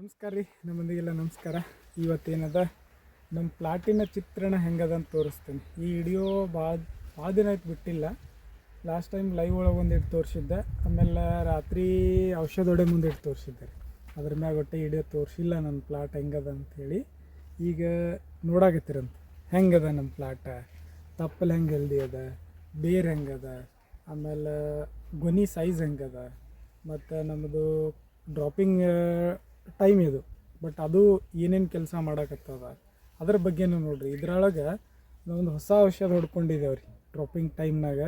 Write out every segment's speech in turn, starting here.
ನಮಸ್ಕಾರ ರೀ, ನಮ್ಮಂದಿಗೆಲ್ಲ ನಮಸ್ಕಾರ. ಇವತ್ತೇನದ? ನಮ್ಮ ಪ್ಲಾಟಿನ ಚಿತ್ರಣ ಹೆಂಗದ ಅಂತ ತೋರಿಸ್ತೀನಿ. ಈ ವಿಡಿಯೋ ಭಾಳ ಭಾಳ ದಿನ ಆಯ್ತು ಬಿಟ್ಟಿಲ್ಲ. ಲಾಸ್ಟ್ ಟೈಮ್ ಲೈವ್ ಒಳಗೆ ಒಂದಿಟ್ಟು ತೋರಿಸಿದ್ದೆ. ಆಮೇಲೆ ರಾತ್ರಿ ಔಷಧ ಹೊಡೆ ಮುಂದಿಟ್ಟು ತೋರಿಸಿದ್ದೆ ರೀ. ಅದ್ರ ಮ್ಯಾಗ ಒಟ್ಟೆ ವಿಡಿಯೋ ತೋರಿಸಿಲ್ಲ ನನ್ನ ಪ್ಲಾಟ್ ಹೆಂಗದ ಅಂಥೇಳಿ ಈಗ ನೋಡಾಕತ್ತಿರಂತ. ಹೆಂಗದ ನಮ್ಮ ಪ್ಲಾಟ? ತಪ್ಪಲ್ ಹೆಂಗೆ ಹೆಲ್ದಿ ಅದ? ಬೇರ್ ಹೆಂಗದ? ಆಮೇಲೆ ಗೊನಿ ಸೈಜ್ ಹೆಂಗದ? ಮತ್ತು ನಮ್ಮದು ಡ್ರಾಪಿಂಗ್ ಟೈಮ್ ಇದು. ಬಟ್ ಅದು ಏನೇನು ಕೆಲಸ ಮಾಡಕತ್ತದ, ಅದ್ರ ಬಗ್ಗೆನೂ ನೋಡಿರಿ. ಇದ್ರೊಳಗೆ ಒಂದು ಹೊಸ ಔಷಧ ಹೊಡ್ಕೊಂಡಿದ್ದೇವೆ ರೀ ಡ್ರಾಪಿಂಗ್ ಟೈಮ್ನಾಗ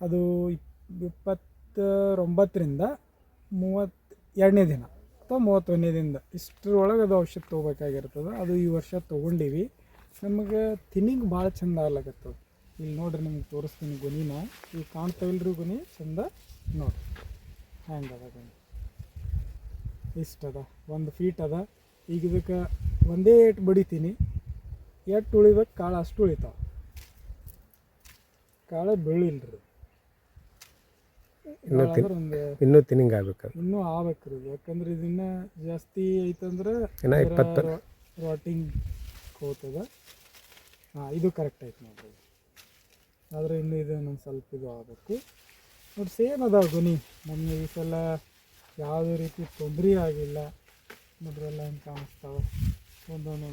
ಅದು ಇಪ್- ಇಪ್ಪತ್ತೊಂಬತ್ತರಿಂದ ಮೂವತ್ತು ಎರಡನೇ ದಿನ ಅಥವಾ ಮೂವತ್ತೊಂದನೇ ದಿನದ ಇಷ್ಟರೊಳಗೆ ಅದು ಔಷಧ ತೊಗೋಬೇಕಾಗಿರ್ತದೆ. ಅದು ಈ ವರ್ಷ ತೊಗೊಂಡೀವಿ. ನಮಗೆ ತಿನ್ನಿಂಗ್ ಭಾಳ ಚಂದ ಆಗ್ಲಕತ್ತದ. ಇಲ್ಲಿ ನೋಡ್ರಿ ನಿಮ್ಗೆ ತೋರಿಸ್ತೀನಿ ಗುನಿನ ಈಗ ಕಾಣ್ತಾವಿಲ್ರಿ ಗುನಿ ಚಂದ ನೋಡಿರಿ. ಹ್ಯಾಂಗೆ ಅದ ಗುನಿ ಇಷ್ಟದ ಒಂದು ಫೀಟ್ ಅದ. ಈಗ ಇದಕ್ಕೆ ಒಂದೇ ಏಟ್ ಬಡಿತೀನಿ. ಎಟ್ಟು ಉಳಿಬೇಕು? ಕಾಳು ಅಷ್ಟು ಉಳಿತಾವ. ಕಾಳು ಬೆಳಿಲ್ರಿ. ಇನ್ನು ತಿನ್- ಒಂದು ಇನ್ನೂ ತಿನ್ನಿಂಗ್ ಆಗ್ಬೇಕು. ಇನ್ನೂ ಆಗ್ಬೇಕ್ರಿ. ಯಾಕಂದ್ರೆ ಇದನ್ನ ಜಾಸ್ತಿ ಐತಂದ್ರೆ ರೋಟಿಂಗ್ ಹೋಗ್ತದ. ಹಾಂ ಇದು ಕರೆಕ್ಟ್ ಐತೆ ನೋಡ್ರಿ. ಆದರೆ ಇನ್ನು ಇದು ಇನ್ನೊಂದು ಸ್ವಲ್ಪ ಇದು ಆಗಬೇಕು. ನೋಡಿ ಸೇಮ್ ಅದಾವ ಧ್ವನಿ ನಮಗೆ ಈ ಸಲ ಯಾವುದೇ ರೀತಿ ತೊಂದರೆ ಆಗಿಲ್ಲ. ಮೊದಲೆಲ್ಲ ಏನು ಕಾಣಿಸ್ತಾವೆ? ಒಂದೊಂದು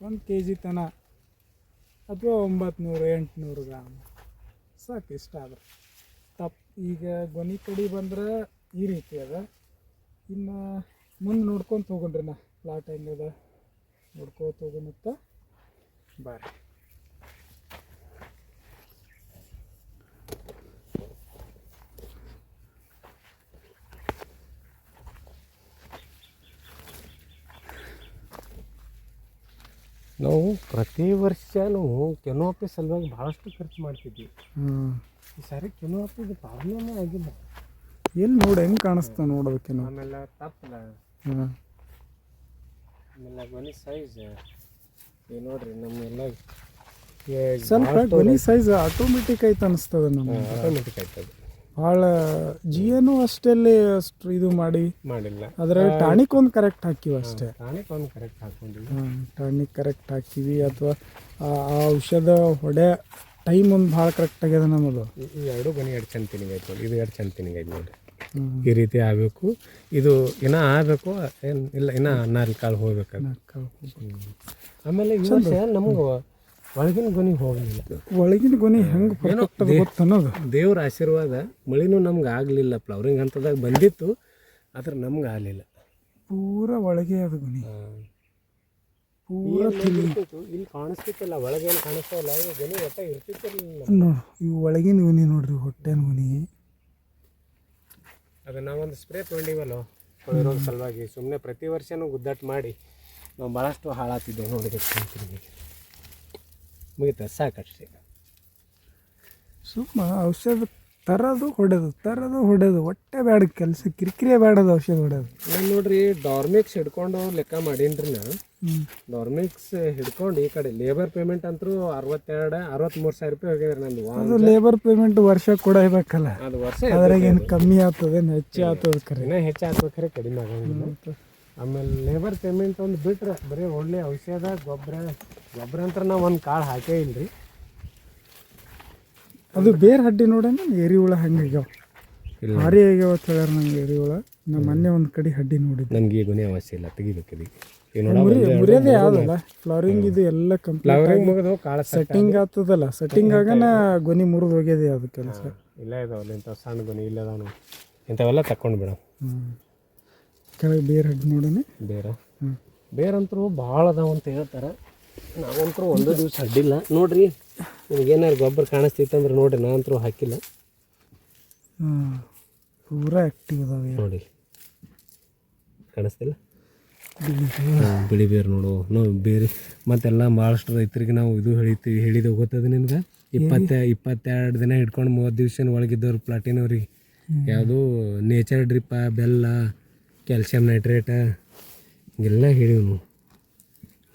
ಒಂದು ಕೆ ಜಿ ತನ ಅಥವಾ ಒಂಬತ್ತು ನೂರು ಎಂಟುನೂರು ಗ್ರಾಮ್. ಸಾಕು, ಇಷ್ಟ ಆದ್ರೆ. ತಪ್ಪು ಈಗ ಗೊನಿ ಕಡಿ ಬಂದ್ರೆ ಈ ರೀತಿ ಅದ. ಇನ್ನು ಮುಂದೆ ನೋಡ್ಕೊಂಡು ಹೋಗೋಣ್ರಿ ನಾ. ಪ್ಲಾಟ್ ಹೆಂಗದ. ನೋಡ್ಕೋತ ಹೋಗೋಣತ್ತ ಬಾರಿ. ನಾವು ಪ್ರತಿ ವರ್ಷ ನಾವು ಕೆನೋಪಿ ಸಲುವಾಗಿ ಭಾಳಷ್ಟು ಖರ್ಚು ಮಾಡ್ತಿದ್ವಿ. ಈ ಸಾರಿ ಕೆನೋಪಿಗೆ ಪ್ರಾಬ್ಲಮೇ ಆಗಿಲ್ಲ. ಎಲ್ಲಿ ನೋಡಿ ಹೆಂಗೆ ಕಾಣಿಸ್ತಾ ನೋಡೋದಕ್ಕೆ ಆಮೇಲೆ ತಪ್ಪಲ ಆಮೇಲೆ ಮನಿ ಸೈಜ್ ಈಗ ನೋಡ್ರಿ ನಮ್ಮೆಲ್ಲ ಸ್ವಲ್ಪ ಗೊನಿ ಸೈಜ್ ಆಟೋಮೆಟಿಕ್ ಆಯ್ತು ಅನಿಸ್ತದೆ ನಮ್ಗೆ. ಆಟೋಮೆಟಿಕ್ ಆಯ್ತದೆ ಭಾಳ ಜಿಯನು ಅಷ್ಟೆಲ್ಲಿ ಅಷ್ಟು ಇದು ಮಾಡಿ. ಮಾಡಿಲ್ಲ. ಅದ್ರಲ್ಲಿ ಟಾನಿಕ್ ಒಂದು ಕರೆಕ್ಟ್ ಹಾಕಿವಿ ಅಷ್ಟೇ. ಟಾನಿಕ್ ಒಂದು ಕರೆಕ್ಟ್ ಹಾಕೊಂಡಿವಿ. ಟಾನಿಕ್ ಕರೆಕ್ಟ್ ಹಾಕಿವಿ. ಅಥವಾ ಆ ಆ ಔಷಧ ಹೊಡೆ ಟೈಮ್ ಒಂದು ಭಾಳ ಕರೆಕ್ಟ್ ಆಗ್ಯದ ನಮ್ಮದು. ಈ- ಎರಡು ಗನಿ ಎರಡು ಚಂದ ತಿನ್ಗೈತೆ ನೋಡಿ. ಇದು ಎರಡು ಚಂದ ತಿನ್ಗೈತೆ ನೋಡಿ. ಈ ರೀತಿ ಆಗಬೇಕು. ಇದು ಇನ್ನ ಆಗಬೇಕು ಏನು ಇಲ್ಲ ಇನ್ನ ನಾಲ್ಕು ಕಾಳು ಹೋಗ್ಬೇಕು ಆಮೇಲೆ ನಮ್ಗೆ ಒಳಗಿನ ಗೊನಿ ಹೋಗಲಿಲ್ಲ. ಒಳಗಿನ ಗೊನಿ ಹೆಂಗೆ ಅನ್ನೋದು. ದೇವ್ರ ಆಶೀರ್ವಾದ ಮಳಿನೂ ನಮ್ಗೆ ಆಗಲಿಲ್ಲ ಫ್ಲವರಿಂಗ್ ಹಂತದಾಗ ಬಂದಿತ್ತು ಆದ್ರೆ ನಮ್ಗೆ ಆಗಲಿಲ್ಲ. ಪೂರ ಒಳಗೆ ಅದು ಗೊನಿ ಪೂರ ಇಲ್ಲಿ ಕಾಣಿಸ್ತಿತ್ತಲ್ಲ ಒಳಗೇನು ಕಾಣಿಸ್ತಾ ಇಲ್ಲ? ಗೊನಿ ಒಟ್ಟ ಇರ್ತಿತ್ತಿರಲಿಲ್ಲ ನೋಡು ಇವು ಒಳಗಿನ ಗೊನಿ ನೋಡ್ರಿ ಹೊಟ್ಟೆನ ಗೊನಿ ಅದು ನಾವೊಂದು ಸ್ಪ್ರೇ ತೊಗೊಂಡಿವಲ್ಲ ಸಲುವಾಗಿ. ಸುಮ್ಮನೆ ಪ್ರತಿ ವರ್ಷನೂ ಗುದ್ದಾಟ ಮಾಡಿ ನಾವು ಭಾಳಷ್ಟು ಹಾಳಾತಿದ್ದೇವೆ ನೋಡಿದ್ರೆ ಮುಗಿತ ಸಾಕಷ್ಟೇ ಸುಮ್ಮ ಔಷಧ ತರೋದು ಹೊಡೆದು ತರೋದು ಹೊಡೆದು ಹೊಟ್ಟೆ ಬೇಡ ಕೆಲಸ ಕಿರಿಕಿರಿ ಬೇಡದು ಔಷಧ ಹೊಡೆದು. ನಾನು ನೋಡ್ರಿ ಡಾರ್ಮಿಕ್ಸ್ ಹಿಡ್ಕೊಂಡು ಲೆಕ್ಕ ಮಾಡೀನ್ರಿ ನಾ ಡಾರ್ಮಿಕ್ಸ್ ಹಿಡ್ಕೊಂಡು ಈ ಕಡೆ ಲೇಬರ್ ಪೇಮೆಂಟ್ ಅಂತೂ ಅರವತ್ತೆರಡು ಅರವತ್ತ್ಮೂರು ಸಾವಿರ ರೂಪಾಯಿ ಹೋಗಿದ್ರಿ ನಂದು ಅದು ಲೇಬರ್ ಪೇಮೆಂಟ್ ವರ್ಷ ಕೂಡ ಇರಬೇಕಲ್ಲ. ಅದು ವರ್ಷ ಅದ್ರಾಗ ಏನು ಕಮ್ಮಿ ಆಗ್ತದೇನು ಹೆಚ್ಚು ಆಗ್ತದೆ ಖರೆ ಹೆಚ್ಚು ಆಗ್ಬೇಕಾದ್ರೆ ಕಡಿಮೆ ಆಗಂಗಿಲ್ಲ. ಆಮೇಲೆ ಲೇಬರ್ ಪೇಮೆಂಟ್ ಒಂದು ಬಿಟ್ರೆ ಬರೀ ಒಳ್ಳೆ ಔಷಧ ಗೊಬ್ಬರ ಗೊಬ್ಬರ ಅಂತ ನಾವು ಒಂದು ಕಾಳು ಹಾಕೇ ಇಲ್ರಿ ಅದು ಬೇರೆ ಹಡ್ಡಿ ನೋಡೋಣ ಏರಿ ಹುಳ ಹಂಗೆ ಭಾರಿ ಆಗ್ಯಾವ ಅಂತ ಹೇಳ್ಯಾರ ನಂಗೆ ಏರಿ ಹುಳ. ನಮ್ಮ ಮೊನ್ನೆ ಒಂದು ಕಡೆ ಹಡ್ಡಿ ನೋಡಿದ್ದೆ ನನಗೆ ಈ ಗುಣಿ ಅವಶ್ಯ ಇಲ್ಲ ತೆಗಿಬೇಕು ಇದಕ್ಕೆ ಮುರಿಯೋದೇ ಆದಲ್ಲ ಫ್ಲವರಿಂಗ್ ಇದು ಎಲ್ಲ ಕಂಪ್ಲೀಟ್ ಫ್ಲವರಿಂಗ್ ಮುಗಿದು ಕಾಳು ಸೆಟ್ಟಿಂಗ್ ಆಗ್ತದಲ್ಲ ಸೆಟ್ಟಿಂಗ್ ಆಗನ ಗೊನಿ ಮುರಿದು ಹೋಗ್ಯದೆ ಅದು ಕೆಲಸ ಇಲ್ಲ ಇದಾವಲ್ಲ ಇಂಥ ಸಣ್ಣ ಗುಣಿ ಇಲ್ಲದಾನು ಇಂಥವೆಲ್ಲ ತಕೊಂಡು ಬಿಡ. ಹ್ಞೂ ಕೆಳಗೆ ಬೇರೆ ಹಡ್ಡಿ ನೋಡೋಣ. ಬೇರೆ? ಹ್ಞೂ ಬೇರಂತರೂ ಭಾಳ ಅದಾವ ಅಂತ ಹೇಳ್ತಾರೆ. ನಾವಂತರೂ ಒಂದು ದಿವಸ ಅಡ್ಡಿಲ್ಲ. ನೋಡ್ರಿ ನಿಮ್ಗೇನಾರು ಗೊಬ್ಬರ ಕಾಣಿಸ್ತೈತಂದ್ರೆ ನೋಡ್ರಿ ನಾನಂತರೂ ಹಾಕಿಲ್ಲ. ಪೂರ ಆ್ಯಕ್ಟಿವ್ ನೋಡಿ. ಕಾಣಿಸ್ತಿಲ್ಲ? ಬಿಳಿ ಬೇರು. ನೋಡು. ನಾವು ಬೇರೆ. ಮತ್ತೆಲ್ಲ ಭಾಳಷ್ಟು ರೈತರಿಗೆ ನಾವು ಇದು ಹೇಳಿತೀವಿ ಹೇಳಿದ ಗೊತ್ತದ ನಿಮ್ಗೆ? ಇಪ್ಪತ್ತ ಇಪ್ಪತ್ತೆರಡು ದಿನ ಹಿಡ್ಕೊಂಡು ಮೂವತ್ತು ದಿವಸ ಒಳಗಿದ್ದವ್ರು ಪ್ಲಾಟಿನವ್ರಿಗೆ ಯಾವುದು ನೇಚರ್ ಡ್ರಿಪ್ಪ ಬೆಲ್ಲ ಕ್ಯಾಲ್ಸಿಯಂ ನೈಟ್ರೇಟ ಹಿಂಗೆಲ್ಲ ಹೇಳಿವು ನಾವು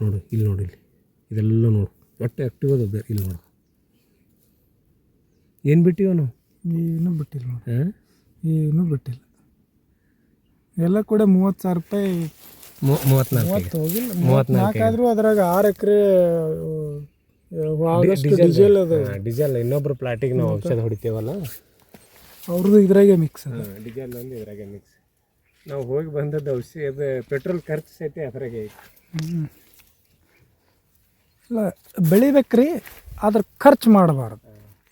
ನೋಡು ಇಲ್ಲಿ ನೋಡಿ ಇಲ್ಲಿ. ಇದೆಲ್ಲ ನೋಡು. ಒಟ್ಟು ಆ್ಯಕ್ಟಿವ್ ಅದು ಬೇರೆ. ಇಲ್ಲಿ ನೋಡು. ಏನು ಬಿಟ್ಟಿವ ನಾವು ಏನೂ ಬಿಟ್ಟಿಲ್ಲ ಹಾಂ? ಏನೂ ಬಿಟ್ಟಿಲ್ಲ. ಎಲ್ಲ ಕೂಡ ಮೂವತ್ತು ಸಾವಿರ ರೂಪಾಯಿ ಮೂವತ್ನಾಲ್ಕು ಹೋಗಿಲ್ಲ. ಮೂವತ್ನಾಲ್ಕಾದ್ರೂ ಅದ್ರಾಗ ಆರು ಎಕರೆ ಡೀಸೆಲ್ ಅದು. ಡೀಸೆಲ್. ಇನ್ನೊಬ್ರು ಪ್ಲಾಟಿಗೆ ನಾವು ಔಷಧ ಹೊಡಿತೇವಲ್ಲ? ಅವ್ರದ್ದು ಇದ್ರಾಗೆ ಮಿಕ್ಸ್ ಅದ. ಡೀಸೆಲ್ ಒಂದು ಇದ್ರಾಗೆ ಮಿಕ್ಸ್ ನಾವು ಹೋಗಿ ಬಂದದ್ದು ಔಷಧಿ ಅದು ಪೆಟ್ರೋಲ್ ಖರ್ಚು ಸಹಿತ ಅದ್ರಾಗೆ ಐತಿ. ಇಲ್ಲ ಬೆಳಿಬೇಕ್ರಿ ಆದ್ರೆ ಖರ್ಚು ಮಾಡಬಾರ್ದು.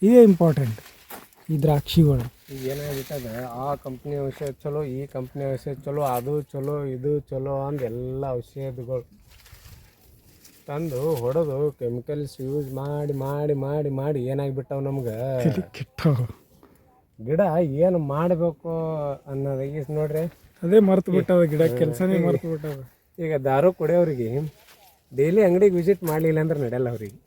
ಇದೇ ಇಂಪಾರ್ಟೆಂಟ್ ಈ ದ್ರಾಕ್ಷಿಗಳು. ಈಗ ಏನಾಗ್ಬಿಟ್ಟದ ಆ ಕಂಪ್ನಿ ಔಷಧ ಚಲೋ ಈ ಕಂಪ್ನಿ ಔಷಧ ಚಲೋ ಅದು ಚಲೋ ಇದು ಚಲೋ ಅಂದ ಎಲ್ಲ ಔಷಧಗಳು ತಂದು ಹೊಡೆದು ಕೆಮಿಕಲ್ಸ್ ಯೂಸ್ ಮಾಡಿ ಮಾಡಿ ಮಾಡಿ ಮಾಡಿ ಏನಾಗ್ಬಿಟ್ಟವು ನಮ್ಗೆ? ಕೆಟ್ಟವು. ಗಿಡ ಏನು ಮಾಡಬೇಕು ಅನ್ನೋದಾಗಿ ಈಗ ನೋಡ್ರಿ. ಅದೇ ಮರ್ತು ಬಿಟ್ಟವ ಗಿಡ ಕೆಲಸನೇ ಮರ್ತು ಬಿಟ್ಟವ. ಈಗ ದಾರು ಕುಡಿಯೋರಿಗೆ ಡೈಲಿ ಅಂಗಡಿಗೆ ವಿಸಿಟ್ ಮಾಡಲಿಲ್ಲ ಅಂದ್ರೆ ನಡೆಯಲ್ಲ ಅವ್ರಿಗೆ.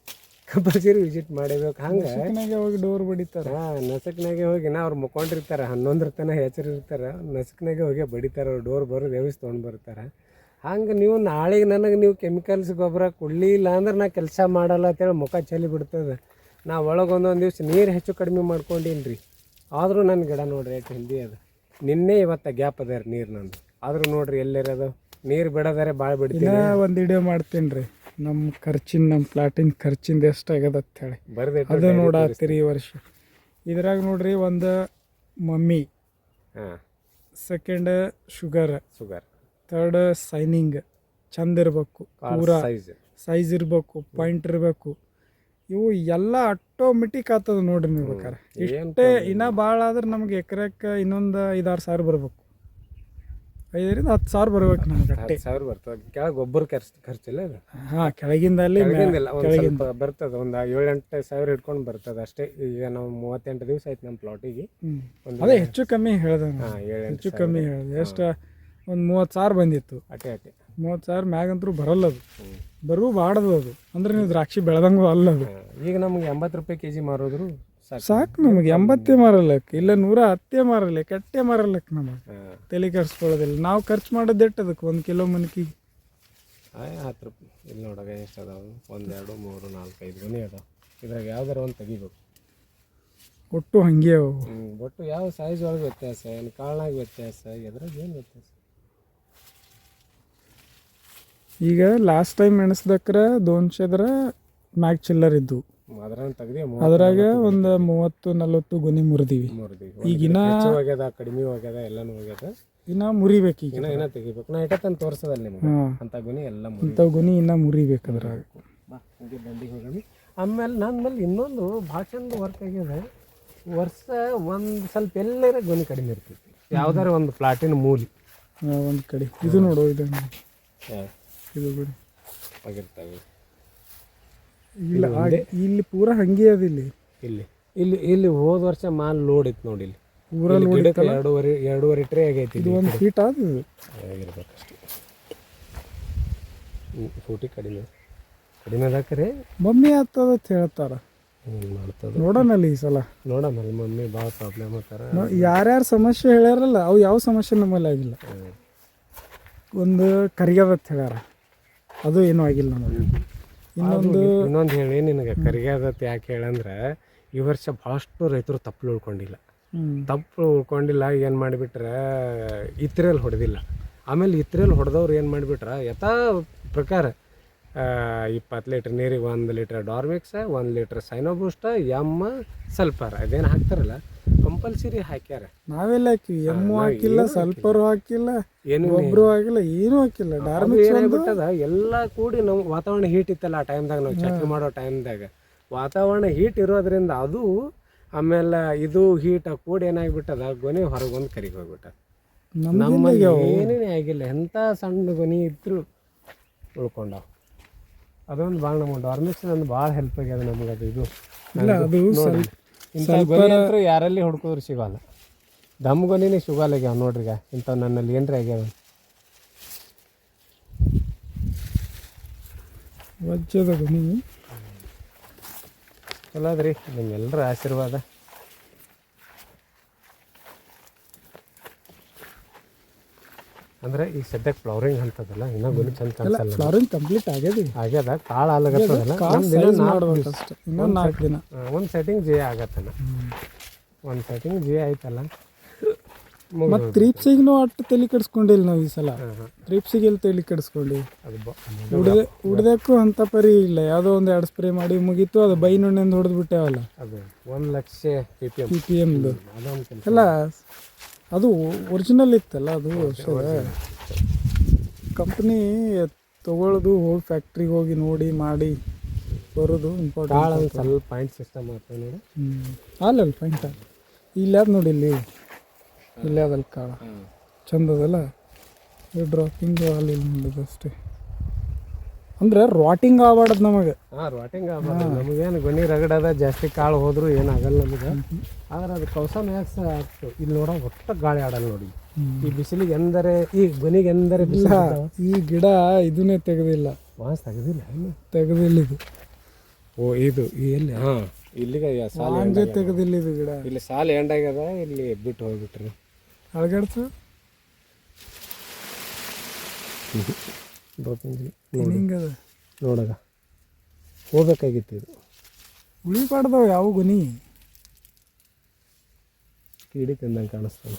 ಕಂಪಲ್ಸರಿ ವಿಸಿಟ್ ಮಾಡಬೇಕು. ಹಂಗೆ ಹೋಗಿ ಡೋರ್ ಬಡಿತಾರೆ. ಹಾಂ ನಸಕ್ನಾಗೆ ಹೋಗಿ ನಾ ಅವ್ರು ಮುಕ್ಕೊಂಡಿರ್ತಾರೆ ಹನ್ನೊಂದರ ತನಕ ಹೆಸರಿರ್ತಾರೆ ನಸಕ್ನಾಗೆ ಹೋಗಿ ಬಡಿತಾರೆ ಅವ್ರು ಡೋರ್ ಬರೋ ವ್ಯವಸ್ಥೆ ತೊಗೊಂಡು ಬರ್ತಾರೆ. ಹಂಗೆ ನೀವು ನಾಳೆಗೆ ನನಗೆ ನೀವು ಕೆಮಿಕಲ್ಸ್ ಗೊಬ್ಬರ ಕೊಡಲಿಲ್ಲ ಅಂದ್ರೆ ನಾ ಕೆಲಸ ಮಾಡಲ್ಲ ಅಂತೇಳಿ ಮುಖ ಚಲಿ ಬಿಡ್ತದೆ. ನಾ ಒಳಗೆ ಒಂದೊಂದು ದಿವ್ಸ ನೀರು ಹೆಚ್ಚು ಕಡಿಮೆ ಮಾಡ್ಕೊಂಡಿನಿ ರೀ ಆದರೂ ನನ್ನ ಗಿಡ ನೋಡ್ರಿ ಎಷ್ಟು ಹೆಲ್ದಿ ಅದು. ನಿನ್ನೆ ಇವತ್ತು ಗ್ಯಾಪ್ ಅದ ರೀ ನೀರು ನಂದು. ಆದರೂ ನೋಡ್ರಿ ಎಲ್ಲಿರೋದು ನೀರು ಬಿಡೋದಾರೆ ಭಾಳ ಬಿಡ್ತೀನಿ ಒಂದು ವಿಡಿಯೋ ಮಾಡ್ತೀನಿ ರೀ. ನಮ್ಮ ಖರ್ಚಿನ ನಮ್ಮ ಪ್ಲಾಟಿನ ಖರ್ಚಿಂದ ಎಷ್ಟು ಆಗ್ಯದ ಅಂತ ಹೇಳಿ. ಬರ್ದೆ ಅದು ನೋಡಾತ್ತೀರಿ ಈ ವರ್ಷ. ಇದ್ರಾಗ ನೋಡ್ರಿ ಒಂದು ಮಮ್ಮಿ ಹಾಂ. Second sugar sugar third shining ಚಂದ ಇರಬೇಕು ಪೂರ. ಸೈಜ್ ಸೈಜ್ ಇರಬೇಕು ಪಾಯಿಂಟ್ ಇರಬೇಕು. ಇವು ಎಲ್ಲ ಆಟೋಮೆಟಿಕ್ ಆಗ್ತದ ನೋಡ್ರಿ ನೀವು ಬೇಕಾರೆ. ಇಷ್ಟೇ ಇನ್ನ ಭಾಳ ಆದ್ರೆ ನಮ್ಗೆ ಎಕರೆಕ್ಕೆ ಇನ್ನೊಂದು ಐದಾರು ಸಾವಿರ ಬರ್ಬೇಕು. ಐದರಿಂದ ಹತ್ತು ಸಾವಿರ ಬರ್ಬೇಕು ನಮ್ಗೆ ಅಟ್ಟೆ ಸಾವಿರ ಬರ್ತದೆ ಕೆಳಗೆ ಗೊಬ್ಬರ ಖರ್ಚು ಖರ್ಚಿಲ್ಲ ಅದು ಹಾಂ ಕೆಳಗಿಂದ ಅಲ್ಲಿ ಕೆಳಗಿಂದಿಲ್ಲ ಒಂದು ಸ್ವಲ್ಪ ಬರ್ತದೆ. ಒಂದು ಏಳೆಂಟು ಸಾವಿರ ಇಟ್ಕೊಂಡು ಬರ್ತದೆ ಅಷ್ಟೇ. ಈಗ ನಾವು ಮೂವತ್ತೆಂಟು ದಿವಸ ಆಯ್ತು ನಮ್ಮ ಪ್ಲಾಟಿಗೆ ಅದೇ ಹೆಚ್ಚು ಕಮ್ಮಿ ಹೇಳ್ದೆ. ಹಾಂ ಹೆಚ್ಚು ಕಮ್ಮಿ ಹೇಳ್ದೆ ಎಷ್ಟು ಒಂದು ಮೂವತ್ತು ಸಾವಿರ ಬಂದಿತ್ತು. ಅಟೆ ಅಟೆ. ಮೂವತ್ತು ಸಾವಿರ ಮ್ಯಾಗಂತರೂ ಬರಲ್ಲ ಅದು. ಬರೂ ಬಾಡದು ಅದು. ಅಂದ್ರೆ ನೀವು ದ್ರಾಕ್ಷಿ ಬೆಳೆದಂಗೂ ಅಲ್ಲ ಅದು. ಈಗ ನಮ್ಗೆ ಎಂಬತ್ತು ರೂಪಾಯಿ ಕೆ ಜಿ ಮಾರೋದ್ರು ಸಾಕು. ನಮಗೆ ಎಂಬತ್ತೇ ಮಾರಲ್ಲಕ್ಕೆ ಇಲ್ಲ ನೂರ ಹತ್ತೇ ಮಾರಲ್ಲ ಕೆಟ್ಟೆ ಮಾರಲ್ಲಕ್ಕೆ ನಮಗೆ. ತಲೆ ಕೆಡಿಸ್ಕೊಳ್ಳೋದಿಲ್ಲ. ನಾವು ಖರ್ಚು ಮಾಡೋದು ಎಷ್ಟು ಅದಕ್ಕೆ? ಒಂದು ಕಿಲೋ ಮನಕಿಗೆ ಆಯ್ ಹತ್ತು ರೂಪಾಯಿ. ಇಲ್ಲಿ ನೋಡಾಗ ಎಷ್ಟು ಅದಾವೆ? ಎರಡು ಮೂರು ನಾಲ್ಕು ಐದು ಗೊನೆ ಅದಾವ. ಇದ್ರಾಗ ಯಾವ್ದಾರ ಒಂದು ತೆಗಿಬೇಕು. ಒಟ್ಟು ಹಂಗೆ ಅವು. ಒಟ್ಟು ಯಾವ ಸೈಜ್ ಒಳಗೆ ವ್ಯತ್ಯಾಸ? ಏನು ಕಾಳ್ನಾಗ ವ್ಯತ್ಯಾಸ? ಎದ್ರಾಗ ಏನು ವ್ಯತ್ಯಾಸ? ಈಗ ಲಾಸ್ಟ್ ಟೈಮ್ ಎಣಿಸ್ದಕ್ರ ದೋನ್ಶದ್ರ ಮ್ಯಾಗ್ ಚಿಲ್ಲರ್ ಇದ್ದು ಅದ್ರಾಗ ಒಂದು ಮೂವತ್ತು ನಲ್ವತ್ತು ಗೊನಿ ಮುರಿದೀವಿ. ಮೂರ್ದಿ ಈಗಿನ ಹೋಗ್ಯದ ಕಡಿಮೆ ಹೋಗ್ಯದ ಎಲ್ಲನೂ ಹೋಗ್ಯದ ಇನ್ನ ಮುರಿಬೇಕು ಈಗ. ಇನ್ನ ಇನ್ನ ತೆಗಿಬೇಕು. ನಾ ಇಟ್ಟಂತ ತೋರ್ಸದಲ್ಲ ನಿಮ್ಗೆ. ಅಂತ ಗುಣಿ ಎಲ್ಲ ಮುರಿ ಗುಣಿ ಗೊನಿ ಇನ್ನ ಮುರಿಬೇಕು ಅದ್ರಾಗ ಹಂಗೆ ದಂಡಿಗೆ ಆಮೇಲೆ ನನ್ನ ಮೇಲೆ ಇನ್ನೊಂದು ಭಾಳ ಚಂದ ವರ್ಕ್ ಆಗ್ಯದ ವರ್ಷ ಒಂದು ಸ್ವಲ್ಪ ಎಲ್ಲರ ಗುಣಿ ಕಡಿಮೆ ಇರ್ತೈತಿ. ಯಾವ್ದಾರ ಒಂದು ಪ್ಲಾಟಿನ ಮೂಲಿ. ಒಂದು ಕಡೆ. ಇದು ನೋಡು ಇದು. ಇದು ಬಿಡಿ. ಆಗಿರ್ತವೆ. ಇಲ್ಲ ಇಲ್ಲಿ ಪೂರ ಹಂಗೆ ಅದ ಇಲ್ಲಿ. ಇಲ್ಲಿ. ಇಲ್ಲಿ ಇಲ್ಲಿ ಹೋದ ವರ್ಷ ಮಾಲ್ ಲೋಡ್ ಇತ್ತು ನೋಡಿ ಇಲ್ಲಿ. ಪೂರ ಇಲ್ಲಿ ಗಿಡಕ್ಕೆ ಎರಡೂವರೆ ಎರಡೂವರೆ ಟ್ರೇ ಆಗೈತಿ ಇದು ಒಂದು ಫೀಟ್ ಆದ ಇದು ಆಗಿರ್ಬೇಕಷ್ಟೆ. ಫೂಟಿ ಕಡಿಮೆ. ಕಡಿಮೆ ಅದಾಕರೆ? ಮಮ್ಮಿ ಆಗ್ತದ ಅಂತ ಹೇಳ್ತಾರ. ಹಿಂಗೆ ಮಾಡ್ತದ. ನೋಡೋಣಲ್ಲ ಈ ಸಲ. ನೋಡಮ್ಮ ಮಮ್ಮಿ ಭಾಳ ಪ್ರಾಬ್ಲಮ್ ಆಗ್ತಾರ ಯಾರ್ಯಾರು ಸಮಸ್ಯೆ ಹೇಳ್ಯಾರಲ್ಲ ಅವು ಯಾವ ಸಮಸ್ಯೆ ನಮ್ಮಲ್ಲಿ ಆಗಿಲ್ಲ. ಒಂದು ಕರಿಗದ ಅಂತ ಹೇಳ್ಯಾರ. ಅದು ಏನೂ ಆಗಿಲ್ಲ ನಮಗೆ ಇನ್ನೊಂದು ಇನ್ನೊಂದು ಹೇಳಿ ನಿನಗೆ ಕರಿಗಾದತ್ ಯಾಕೆ ಹೇಳಂದ್ರೆ ಈ ವರ್ಷ ಭಾಳಷ್ಟು ರೈತರು ತಪ್ಪಲು ಉಳ್ಕೊಂಡಿಲ್ಲ. ತಪ್ಪಲು ತಪ್ಪು ಉಳ್ಕೊಂಡಿಲ್ಲ ಏನು ಮಾಡಿಬಿಟ್ರೆ ಇತ್ರೆಯಲ್ಲಿ ಹೊಡೆದಿಲ್ಲ. ಆಮೇಲೆ ಇತ್ರೆಯಲ್ಲಿ ಹೊಡೆದವ್ರು ಏನು ಮಾಡಿಬಿಟ್ರೆ ಯಥಾ ಪ್ರಕಾರ ಇಪ್ಪತ್ತು ಲೀಟ್ರ್ ನೀರಿಗೆ ಒಂದು ಲೀಟ್ರ್ ಡಾರ್ಮಿಕ್ಸ್ ಒಂದು ಲೀಟ್ರ್ ಸೈನೋಬೂಸ್ಟ ಎಮ್ಮ ಸಲ್ಫರ್ ಅದೇನು ಹಾಕ್ತಾರಲ್ಲ ಕಂಪಲ್ಸರಿ ಹಾಕ್ಯಾರ. ನಾವೆಲ್ಲ ಹಾಕಿವಿ. ಎಮ್ಮು ಹಾಕಿಲ್ಲ ಸ್ವಲ್ಪರೂ ಹಾಕಿಲ್ಲ ಏನು ಒಬ್ರು ಹಾಕಿಲ್ಲ ಏನು ಹಾಕಿಲ್ಲ. ಡಾರ್ಮಿಕ್ಸ್ ಒಂದು ಎಲ್ಲ ಕೂಡಿ ನಮ್ಮ ವಾತಾವರಣ ಹೀಟ್ ಇತ್ತಲ್ಲ ಆ ಟೈಮ್ದಾಗ ನಾವು ಚಕ್ರಿ ಮಾಡೋ ಟೈಮ್ದಾಗ ವಾತಾವರಣ ಹೀಟ್ ಇರೋದ್ರಿಂದ ಅದು ಆಮೇಲೆ ಇದು ಹೀಟ್ ಕೂಡಿ ಏನಾಗ್ಬಿಟ್ಟದ? ಗೊನೆ ಹೊರಗೊಂದು ಕರಿಗೆ ಹೋಗ್ಬಿಟ್ಟ ನಮ್ಮಲ್ಲಿ ಏನೇನೇ ಆಗಿಲ್ಲ. ಎಂಥ ಸಣ್ಣ ಗೊನೆ ಇದ್ರು ಉಳ್ಕೊಂಡಾವ. ಅದೊಂದು ಭಾಳ ನಮ್ಮ ಡಾರ್ಮಿಕ್ಸ್ ಒಂದು ಭಾಳ ಹೆಲ್ಪ್ ಆಗ್ಯದ ನಮ್ಗೆ ಅದು ಇದು. ಇಲ್ಲ ಅದು ಸ್ವಲ್ಪ ಇಂಥ ಗೊನೆ ಅಂತೂ ಯಾರಲ್ಲಿ ಹುಡ್ಕಿದ್ರು ಸಿಗಲ್ಲ. ದಮ್ ಸಿಗೋಲ್ಲ ಸಿಗಲ್ಲ ಆಗ್ಯಾವ ನೋಡ್ರಿ ಈಗ ಇಂಥವು ನನ್ನಲ್ಲಿ ಏನ್ರಿ ಆಗ್ಯಾವ? ವಜ್ಜದ ಗೊನಿ. ಚಲೋ ಅದ್ರಿ ನಿಮ್ಮೆಲ್ಲರ ಆಶೀರ್ವಾದ. ಅಂದ್ರೆ ಈಗ ಸದ್ಯಕ್ಕೆ ಫ್ಲವರಿಂಗ್ ಅಂತದಲ್ಲ ಇನ್ನೂ ಗುಣಿ ಚಂದ ಕಾಣಿಸಲ್ಲ. ಫ್ಲವರಿಂಗ್ ಕಂಪ್ಲೀಟ್ ಆಗ್ಯದ. ಆಗ್ಯದ ಕಾಳು ಮಾಡ್ಬೇಕು ಇನ್ನೊಂದು ನಾಲ್ಕು ದಿನ. ಒಂದು ಸೆಟ್ಟಿಂಗ್ ಜೇ ಆಗತ್ತಲ್ಲ ಒಂದು ಸೆಟ್ಟಿಂಗ್ ಜೇ ಆಯ್ತಲ್ಲ. ಮತ್ತು ತ್ರೀಪ್ಸಿಗೂ ಅಟ್ಟು ತಲೆ ಕೆಡಿಸ್ಕೊಂಡಿಲ್ಲ ನಾವು ಈ ಸಲ. ತ್ರೀಪ್ಸಿಗೆ ಎಲ್ಲಿ ತಲೆ ಕೆಡಿಸ್ಕೊಂಡು ಉಡ್ದೆ ಉಡ್ದಕ್ಕೂ ಅಂತ ಪರಿ ಇಲ್ಲ. ಯಾವುದೋ ಒಂದು ಎರಡು ಸ್ಪ್ರೇ ಮಾಡಿ ಮುಗೀತು ಅದು ಬೈ ನುಣ್ಣೆಂದು ಹೊಡೆದು ಬಿಟ್ಟೇವಲ್ಲ ಅದು ಒಂದು lakh P P M P P ಎಮ್ದು ಅಲ್ಲ ಅದು ಒರಿಜಿನಲ್ ಇತ್ತಲ್ಲ ಅದು ಕಂಪ್ನಿ ತಗೊಳ್ಳೋದು ಹೋಗಿ ಫ್ಯಾಕ್ಟ್ರಿಗೆ ಹೋಗಿ ನೋಡಿ ಮಾಡಿ ಬರೋದು ಇಂಪಾರ್ಟೆಂಟ್ ಸ್ವಲ್ಪ. ಪಾಯಿಂಟ್ ಸಿಸ್ಟಮ್ ಆಗ್ತದೆ ನೋಡಿ ಹ್ಞೂ ಅಲ್ಲಲ್ಲ ಪಾಯಿಂಟ್ ಇಲ್ಲಿ ಅದ ನೋಡಿ ಇಲ್ಲಿ? ಇಲ್ಲಿ ಅದಲ್ಲ ಕಾಳ? ಚಂದದಲ್ಲ? ಡ್ರಾಪಿಂಗ್ ಅಲ್ಲಿ ನೋಡೋದು ಅಷ್ಟೇ. ಅಂದ್ರೆ ರಾಟಿಂಗ್ ಆಗ್ಬಾರ್ದು ನಮಗೆ. ಹಾಂ ರೋಟಿಂಗ್ ಆಗ್ಬಾರ್ದು. ನಮಗೇನು ಗೊನಿ ರಗಡದ ಜಾಸ್ತಿ ಕಾಳು ಹೋದ್ರು ಏನಾಗಲ್ಲ ನಮಗೆ. ಆದ್ರೆ ಅದು ಕೌಸ ಮ್ಯಾಕ್ಸ್ ಆಗ್ತು. ಇಲ್ಲಿ ನೋಡೋ ಒಟ್ಟ ಗಾಳಿ ಆಡಲ್ಲ ನೋಡಿ. ಈ ಬಿಸಿಲಿಗೆ ಎಂದರೆ ಈ ಗೊನಿಗೆ ಎಂದರೆ ಇಲ್ಲ ಈ ಗಿಡ ಇದನ್ನೇ ತೆಗೆದಿಲ್ಲ. ವಾಸ್ ತೆಗೆದಿಲ್ಲ ತೆಗೆದಿಲ್ಲ ಇದು. ಓ ಇದು ಎಲ್ಲಿ? ಹಾಂ ಇಲ್ಲಿಗೆ ಸಾಲ ತೆಗೆದಿಲ್ಲ ಇದು ಗಿಡ. ಇಲ್ಲಿ ಸಾಲ ಎಂಡಾಗ್ಯದ ಇಲ್ಲಿ ಬಿಟ್ಟು ಹೋಗ್ಬಿಟ್ರಿ. ಅಳಗಾಡ್ಸು. ಡ್ರಾಪಿಂಗ್ ಹಿಂಗದ ನೋಡಗ ಹೋಗ್ಬೇಕಾಗಿತ್ತು ಇದು. ಉಳಿಬಾರ್ದವ ಯಾವ ಗುನಿ? ಕೀಡಿ ತಿಂದಂಗೆ ಕಾಣಿಸ್ತದೆ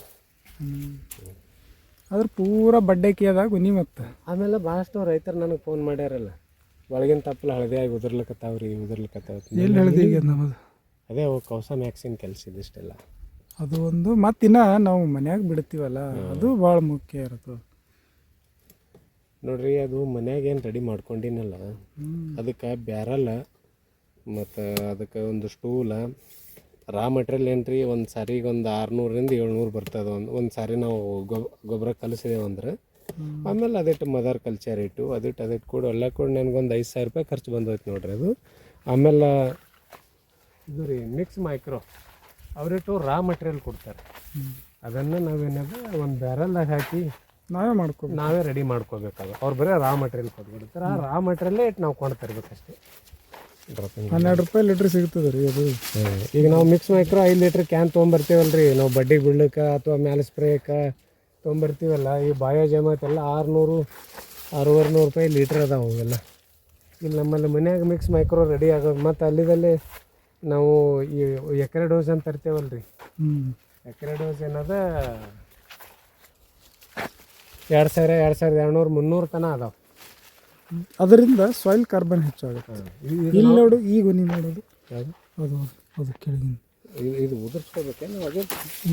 ಅದ್ರ ಪೂರ ಬಡ್ಡೆಕಿ ಅದ ಗುನಿ ಮತ್ತೆ. ಆಮೇಲೆ ಭಾಳಷ್ಟು ರೈತರು ನನಗೆ ಫೋನ್ ಮಾಡ್ಯಾರಲ್ಲ. ಒಳಗಿನ ತಪ್ಪಲ ಹಳದಿ ಆಗಿ ಉದುರ್ಲಿಕತ್ತಾವ್ರಿ ಉದುರ್ಲಿಕತ್ತಾವ ಎಲ್ಲಿ ಹಳದಿ ಈಗ ನಮ್ಮದು? ಅದೇ ಅವು ಕೌಸ ಮ್ಯಾಕ್ಸಿನ್ ಕೆಲಸ ಇದಿಷ್ಟೆಲ್ಲ. ಅದು ಒಂದು. ಮತ್ತಿನ್ನ ನಾವು ಮನ್ಯಾಗ ಬಿಡ್ತೀವಲ್ಲ ಅದು ಭಾಳ ಮುಖ್ಯ ಇರ್ತದೆ ನೋಡ್ರಿ ಅದು ಮನ್ಯಾಗ ಏನು ರೆಡಿ ಮಾಡ್ಕೊಂಡಿನಲ್ಲ ಅದಕ್ಕೆ ಬ್ಯಾರಲ್ಲ ಮತ್ತು ಅದಕ್ಕೆ ಒಂದು ಸ್ಟೂಲ ರಾ ಮಟೀರಿಯಲ್ ಏನು ರೀ ಒಂದು ಸಾರಿಗೆ ಒಂದು ಆರುನೂರರಿಂದ ಏಳ್ನೂರು ಬರ್ತದೆ ಒಂದು ಒಂದು ಸಾರಿ ನಾವು ಗೊಬ್ ಗೊಬ್ಬರ ಕಲಿಸಿದೇವು ಅಂದ್ರೆ. ಆಮೇಲೆ ಅದಿಟ್ಟು ಮದರ್ ಕಲ್ಚರ್ ಇಟ್ಟು ಅದಿಟ್ಟು ಅದಿಟ್ಟು ಕೂಡ ಎಲ್ಲ ಕೂಡ ನನಗೊಂದು ಐದು ಸಾವಿರ ರೂಪಾಯಿ ಖರ್ಚು ಬಂದೋಯ್ತು ನೋಡ್ರಿ ಅದು. ಆಮೇಲೆ ಇದು ರೀ ಮಿಕ್ಸ್ ಮೈಕ್ರೋ ಅವರಿಟ್ಟು ರಾ ಮಟೀರಿಯಲ್ ಕೊಡ್ತಾರೆ. ಅದನ್ನು ನಾವೇನದ ಒಂದು ಬ್ಯಾರಲ್ಲಾಗಿ ಹಾಕಿ ನಾವೇ ಮಾಡ್ಕೋ ನಾವೇ ರೆಡಿ ಮಾಡ್ಕೋಬೇಕಾಗ ಅವ್ರು ಬರೀ ರಾ ಮಟೀರಿಯಲ್ ಕೊಟ್ಬಿಡ್ತಾರೆ ಆ ರಾ ಮಟೀರಿಯಲ್ಲೇ ಇಟ್ಟು ನಾವು ಕೊಂಡು ತರಬೇಕಷ್ಟೇ. ಹನ್ನೆರಡು ರೂಪಾಯಿ ಲೀಟ್ರ್ ಸಿಗ್ತದೆ ರೀ ಅದು. ಈಗ ನಾವು ಮಿಕ್ಸ್ ಮೈಕ್ರೋ ಐದು ಲೀಟ್ರ್ ಕ್ಯಾನ್ ತೊಗೊಂಬರ್ತೀವಲ್ಲ ರೀ ನಾವು ಬಡ್ಡಿ ಬಿಡ್ಲಿಕ್ಕೆ ಅಥವಾ ಮ್ಯಾಲೆ ಸ್ಪ್ರೇಕ ತೊಗೊಂಬರ್ತೀವಲ್ಲ ಈ ಬಾಯೋ ಜಮಾತೆಲ್ಲ ಆರುನೂರು ಆರೂವರೆ ನೂರು ರೂಪಾಯಿ ಲೀಟ್ರ್ ಅದಾವೆ ಅವೆಲ್ಲ. ಇಲ್ಲಿ ನಮ್ಮಲ್ಲಿ ಮನ್ಯಾಗ ಮಿಕ್ಸ್ ಮೈಕ್ರೋ ರೆಡಿ ಆಗೋದು. ಮತ್ತು ಅಲ್ಲಿದಲ್ಲಿ ನಾವು ಈ ಎಕರೆ ಡೋಸ್ ಅಂತ ತರ್ತೇವಲ್ಲ ರೀ ಹ್ಞೂ ಎಕರೆ ಡೋಸ್ ಏನದ ಎರಡು ಸಾವಿರ ಎರಡು ಸಾವಿರದ ಎರಡುನೂರು ಮುನ್ನೂರು ತನ ಅದಾವೆ. ಅದರಿಂದ ಸಾಯಿಲ್ ಕಾರ್ಬನ್ ಹೆಚ್ಚಾಗುತ್ತೆ. ಇಲ್ಲಿ ನೋಡು ಈ ಗುನಿ ನೋಡೋದು. ಅದು ಅದು ಕೆಳಗಿನ ಇದು ಉದುರ್ಸ್ಕೋಬೇಕೇನು ಅದೇ?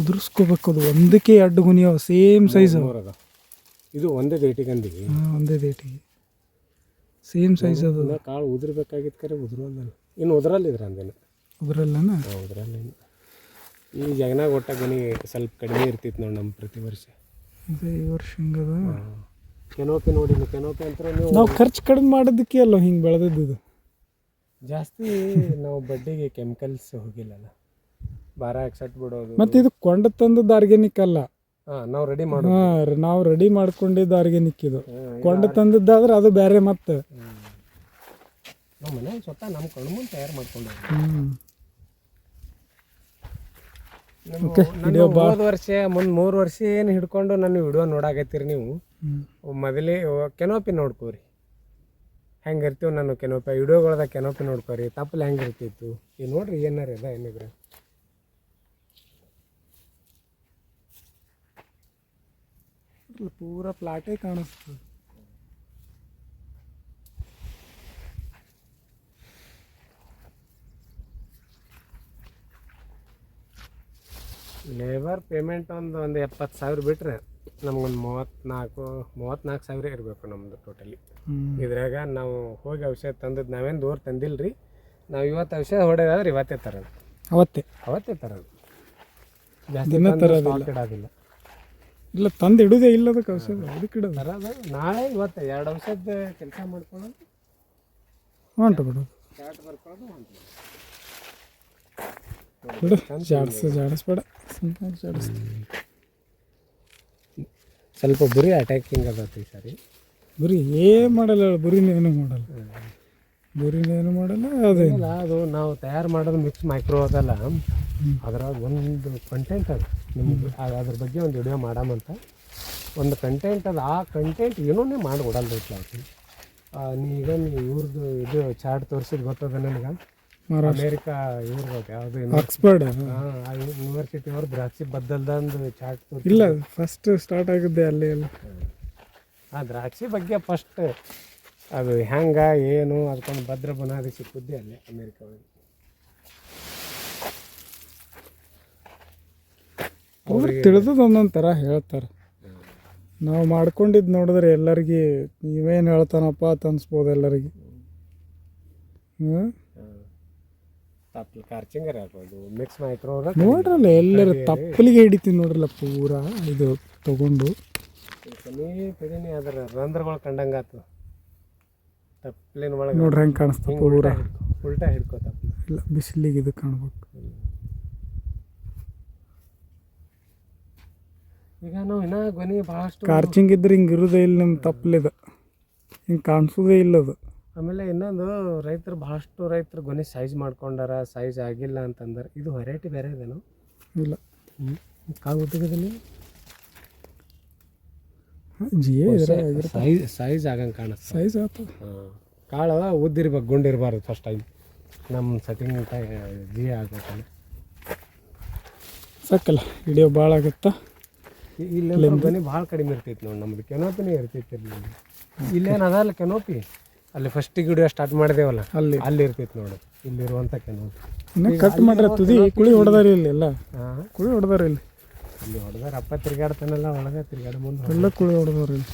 ಉದುರಿಸ್ಕೋಬೇಕು ಅದು. ಒಂದಕ್ಕೆ ಎರಡು ಗುನಿ ಅವ ಸೇಮ್ ಸೈಜ್ ಅದ ಇದು ಒಂದೇ ದೇಟಿಗೆ ಅಂದಿಗೆ? ಒಂದೇ ದೇಟಿಗೆ ಸೇಮ್ ಸೈಜ್ ಅದು. ಕಾಳು ಉದುರ್ಬೇಕಾಗಿತ್ತು ಕರೆ ಉದುರಲ್ಲ. ಇನ್ನು ಉದುರಲ್ಲಿದ್ರ ಅಂದೇನು? ಉದುರಲ್ಲನ? ಉದುರಲ್ಲ ಈ ಜಗನಾಗ ಒಟ್ಟ ಗನಿ ಸ್ವಲ್ಪ ಕಡಿಮೆ ಇರ್ತಿತ್ತು ನೋಡಿ ನಮ್ಮ ಪ್ರತಿ ವರ್ಷ. ಕೆನೋಪಿ ನೋಡಿ ಕೆನೋಪಿ ಅಂತ ನೀವು ನಾವು ಖರ್ಚು ಕಡಿಮೆ ಮಾಡೋದಕ್ಕೆ ಅಲ್ಲ ಹಿಂಗೆ ಬೆಳೆದಿದ್ದು ಇದು. ಜಾಸ್ತಿ ನಾವು ಬಡ್ಡಿಗೆ ಕೆಮಿಕಲ್ಸ್ ಹೋಗಿಲ್ಲಲ್ಲ. ಬಾರ ಎಕ್ಸೆಟ್ ಬಿಡೋದು. ಮತ್ತು ಇದು ಕೊಂಡ ತಂದದ್ದು ಆರ್ಗ್ಯಾನಿಕ್ ಅಲ್ಲ ಹಾಂ ನಾವು ರೆಡಿ ಮಾಡೋದು. ಹಾಂ ನಾವು ರೆಡಿ ಮಾಡ್ಕೊಂಡಿದ್ದು ಆರ್ಗ್ಯಾನಿಕ್ ಇದು ಕೊಂಡ ತಂದದ್ದಾದ್ರೆ ಅದು ಬೇರೆ ಮತ್ತೆ. ನಮ್ಮ ಮನ್ಯಾಗ ಸ್ವತಃ ನಮ್ಮ ಕಣ್ಣು ಮುಂದೆ ತಯಾರು ಮಾಡ್ಕೊಂಡು ಹೋದ ವರ್ಷ ಮುಂದೆ ಮೂರು ವರ್ಷ ಏನು ಹಿಡ್ಕೊಂಡು ನನ್ನ ವಿಡಿಯೋ ನೋಡಾಕತ್ತೀರಿ ನೀವು? ಮೊದಲೇ ಕೆನೋಪಿ ನೋಡ್ಕೋರಿ. ಹೆಂಗೆ ಇರ್ತೀವಿ ನಾನು ಕೆನೋಪಿ ವಿಡಿಯೋಗಳ್ದಾಗ ಕೆನೋಪಿ ನೋಡ್ಕೋರಿ. ತಪ್ಪಲು ಹೆಂಗೆ ಇರ್ತಿತ್ತು ಈಗ ನೋಡ್ರಿ ಏನಾರ ಅದ ಏನಿದ್ರೆ? ಪೂರ ಪ್ಲಾಟೇ ಕಾಣಿಸ್ತದೆ ಲೇಬರ್ ಪೇಮೆಂಟ್ ಒಂದು ಒಂದು ಎಪ್ಪತ್ತು ಸಾವಿರ ಬಿಟ್ರೆ ನಮ್ಗೊಂದು ಮೂವತ್ತ್ನಾಲ್ಕು ಮೂವತ್ತ್ನಾಲ್ಕು ಸಾವಿರ ಇರಬೇಕು ನಮ್ಮದು ಟೋಟಲಿ ಇದ್ರಾಗ ನಾವು ಹೋಗಿ ಔಷಧ ತಂದದ್ದು ನಾವೇನು ದೂರ ತಂದಿಲ್ಲ ರೀ ನಾವು ಇವತ್ತು ಔಷಧ ಹೊಡೆದಾದ್ರೆ ಇವತ್ತೇ ತರೋದು ಅವತ್ತೇ? ಅವತ್ತೇ ತರೋದು. ಜಾಸ್ತಿ ಇಡೋದಿಲ್ಲ. ಇಲ್ಲ ತಂದು ಇಡುದೇ ಇಲ್ಲ ಅದಕ್ಕೆ ಔಷಧ ಅದಕ್ಕೆ ಇಡೋದು. ತರೋದು ನಾಳೆ ಇವತ್ತು ಎರಡು ಔಷಧ ಕೆಲಸ ಮಾಡ್ಕೊಳ್ಳೋದು. ಹೊಂಟು ಬಿಡೋದು ಚಾಟ್ ಬರ್ಕೊಳ್ಳೋದು ಹೊಂಟು. ಬಿಡು ಜಾಡಿಸು ಜಾಡಿಸ್ಬೇಡ ಸುಮ್ಮನೆ ಸ್ವಲ್ಪ ಬುರಿ ಅಟ್ಯಾಕಿಂಗ್ ಈ ಸರಿ. ಬುರಿ ಏನು ಮಾಡಲ್ಲ ಹೇಳು, ಬರೀನೇನು ಮಾಡಲ್ಲ. ಬುರಿನೇನು ಮಾಡಲ್ಲ ಅದೇ. ಇಲ್ಲ ಅದು ನಾವು ತಯಾರು ಮಾಡೋದು ಮಿಕ್ಸ್ ಮೈಕ್ರೋ ಅದಲ್ಲ. ಅದ್ರಾಗ ಒಂದು ಕಂಟೆಂಟ್ ಅದು. ನಿಮ್ಗೆ ಅದ್- ಅದ್ರ ಬಗ್ಗೆ ಒಂದು ವಿಡಿಯೋ ಮಾಡಾಮಂತ ಒಂದು ಕಂಟೆಂಟ್ ಅದು ಆ ಕಂಟೆಂಟ್ ಏನೂ ಮಾಡಿಕೊಡಲ್ಲ ರೀ ನೀ ಈಗ ನೀ ಇವ್ರದ್ದು ಇದು ಚಾರ್ಟ್ ತೋರಿಸಿದ್ ಗೊತ್ತದ ನನಗೆ? ಅಮೇರಿಕಾ ಇವ್ರದಾಗ ಯಾವುದು ಆಕ್ಸ್ಫರ್ಡ್ ಆ? ಯೂನಿವರ್ಸಿಟಿ ಅವ್ರು ದ್ರಾಕ್ಷಿ ಬದ್ದಲ್ದಂದು ಚಾಟ್ ಇಲ್ಲ ಫಸ್ಟ್ ಸ್ಟಾರ್ಟ್ ಆಗಿದ್ದೆ ಅಲ್ಲಿ ಎಲ್ಲ. ಆ ದ್ರಾಕ್ಷಿ ಬಗ್ಗೆ ಫಸ್ಟ್ ಅದು ಹ್ಯಾಂಗ ಏನು ಅದಕ್ಕೊಂದು ಭದ್ರ ಬುನಾದಿ ಸಿಕ್ಕುದ್ದೆ ಅಲ್ಲಿ ಅಮೇರಿಕ ಒಳಗೆ. ಅವ್ರು ತಿಳಿದದ ಒಂದೊಂದು ಥರ ಹೇಳ್ತಾರೆ. ನಾವು ಮಾಡ್ಕೊಂಡಿದ್ದು ನೋಡಿದ್ರೆ ಎಲ್ಲರಿಗೆ ನೀವೇನು ಹೇಳ್ತಾನಪ್ಪ ಅಂತ ಅನ್ಸ್ಬೋದು ಎಲ್ಲರಿಗೆ. ಹ್ಞೂ ತಪ್ಪಲು ಕಾರ್ಚಿಂಗರ್ ಹಾಕೋದು ಮಿಕ್ಸ್ ಮೈಕ್ರೋ ನೋಡ್ರಲ್ಲ ಎಲ್ಲರ ತಪ್ಪಲಿಗೆ ಹಿಡಿತೀನಿ ನೋಡ್ರಲ್ಲ ಪೂರ ಇದು ತಗೊಂಡು. ಪದಿನಿ ಅದರ ರಂಧ್ರಗಳು ಕಂಡಂಗೆ ಆತು. ತಪ್ಪಲಿನ ಒಳಗೆ ನೋಡ್ರಿ ಹೆಂಗೆ ಕಾಣಿಸ್ತಾ ಪೂರ. ಉಲ್ಟಾ ಉಲ್ಟಾ ಹಿಡ್ಕೋ ತಪ್ಪಲು ಇಲ್ಲ ಬಿಸಿಲಿಗೆ ಇದು ಕಾಣ್ಬೇಕು. ಈಗ ನಾವು ಇನ್ನೂ ಗೊನೆ ಭಾಳಷ್ಟು ಕಾರ್ಚಿಂಗ್ ಇದ್ರೆ ಹಿಂಗೆ ಇರೋದೇ ಇಲ್ಲ ನಿಮ್ಮ ತಪ್ಪಲಿದ ಹಿಂಗೆ ಕಾಣಿಸೋದೇ ಇಲ್ಲ ಅದು. ಆಮೇಲೆ ಇನ್ನೊಂದು ರೈತರು ಭಾಳಷ್ಟು ರೈತರು ಗೊನೆ ಸೈಜ್ ಮಾಡ್ಕೊಂಡಾರ ಸೈಜ್ ಆಗಿಲ್ಲ ಅಂತಂದ್ರೆ ಇದು ವೆರೈಟಿ ಬೇರೆ ಇದೇನು? ಇಲ್ಲ. ಕಾಳು ಇದ್ರೆ ಸೈಜ್ ಸೈಜ್ ಆಗಂಗೆ ಕಾಣ ಸೈಜ್ ಹಾಂ. ಕಾಳು ಉದ್ದಿರ್ಬೇಕು ಗುಂಡಿರಬಾರ್ದು ಫಸ್ಟ್ ಟೈಮ್ ನಮ್ಮ ಸೆಟ್ಟಿಂಗ್ ಜಿ ಆಗ್ಬೇಕಲ್ಲ. ಸಾಕಲ್ಲ ವಿಡಿಯೋ ಭಾಳ ಆಗುತ್ತಾ? ಇಲ್ಲಿ ಧ್ವನಿ ಭಾಳ ಕಡಿಮೆ ಇರ್ತೈತಿ ನೋಡಿ ನಮ್ದು ಕೆನೋಪಿನೇ ಇರ್ತೈತಿ ಇಲ್ಲಿ ಇಲ್ಲೇನು ಅದಲ್ಲ ಕೆನೋಪಿ ಅಲ್ಲಿ ಫಸ್ಟ್ ಗಿಡ ಸ್ಟಾರ್ಟ್ ಮಾಡಿದೇವಲ್ಲ? ಅಲ್ಲಿ. ಅಲ್ಲಿ ಇರ್ತೈತಿ ನೋಡಿ. ಇಲ್ಲಿರುವಂಥ ಕೆಲವು. ಇನ್ನ ಕಟ್ ಮಾಡ್ರ ತುದಿ ಕುಳಿ ಹೊಡೆದಾರ ಇಲ್ಲಿ ಎಲ್ಲ. ಕುಳಿ ಹೊಡೆದಾರ ಇಲ್ಲಿ. ಅಲ್ಲಿ ಹೊಡೆದಾರ ಅಪ್ಪ ತಿರ್ಗಾಡ್ತಾನಲ್ಲ ಒಳಗೆ ತಿರ್ಗಾಡ ಮುಂದೆ ಎಲ್ಲ ಕುಳಿ ಹೊಡೆದಾರ ಇಲ್ಲಿ.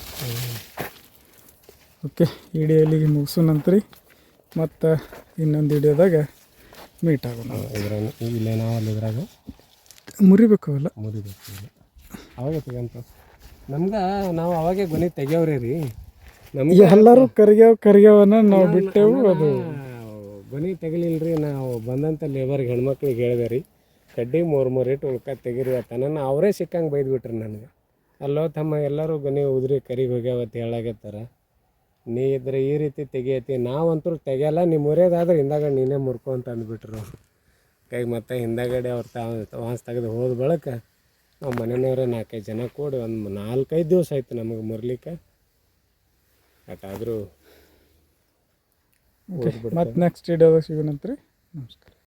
ಓಕೆ ವಿಡಿಯೋ ಇಲ್ಲಿಗೆ ನಂತರ ಮತ್ತು ಇನ್ನೊಂದು ವಿಡಿಯೋದಾಗ ಮೀಟ್ ಆಗೋಣ. ಇದ್ರಾಗ ಇಲ್ಲೇ ನಾವು ಅಲ್ಲಿ ಇದ್ರಾಗ ಮುರಿಬೇಕು ಅವೆಲ್ಲ ಮುರಿಬೇಕು. ಅವಾಗ ತೆಗಂತ ನಮ್ಗೆ ನಾವು ಅವಾಗೆ ಗೊನೆ ತೆಗಿಯವ್ರಿ ರೀ. ಎಲ್ಲರೂ ಕರಿಗೇವು ಕರಿಗೇವನ್ನ ನಾವು ಬಿಟ್ಟೆವು ಅದು. ಬನಿ ತೆಗಲಿಲ್ರಿ ನಾವು ಬಂದಂಥ ಲೇಬರ್ಗೆ ಹೆಣ್ಮಕ್ಳಿಗೆ ಹೇಳಿದೆ ರೀ ಕಡ್ಡಿ ಮೂರು ಮೂರು ಇಟ್ಟು ಉಳ್ಕ ತೆಗಿರಿ ನನ್ನ ಅವರೇ ಸಿಕ್ಕಂಗೆ ಬೈದ್ಬಿಟ್ರಿ ನನಗೆ. ಅಲ್ಲೋ ತಮ್ಮ ಎಲ್ಲರೂ ಬನಿ ಉದ್ರಿ ಕರಿಗೆ ಹೋಗ್ಯಾವತ್ತು ಹೇಳಾಗತ್ತಾರ ನೀ ಇದ್ರೆ ಈ ರೀತಿ ತೆಗಿಯತಿ ನಾವಂತೂ ತೆಗಿಯಲ್ಲ ನಿಮ್ಮ ಮುರಿಯೋದಾದ್ರೆ ಹಿಂದಾಗಡೆ ನೀನೇ ಮುರ್ಕೋ ಅಂತ ಅಂದ್ಬಿಟ್ರು. ಕೈ ಮತ್ತೆ ಹಿಂದಾಗಡೆ ಅವ್ರು ತಾವು ವಾಸ್ ತೆಗೆದು ಹೋದ ಬಳಕ ನಾವು ಮನೆಯವ್ರೆ ನಾಲ್ಕೈದು ಜನ ಕೂಡಿ ಒಂದು ನಾಲ್ಕೈದು ದಿವಸ ಆಯ್ತು ನಮಗೆ ಮುರ್ಲಿಕ್ಕೆ. ಬಟ್ ಆದರೂ ಮತ್ತೆ ನೆಕ್ಸ್ಟ್ ವಿಡಿಯೋದಾಗ ಸಿಗೋಣಂತ್ರಿ ನಮಸ್ಕಾರ.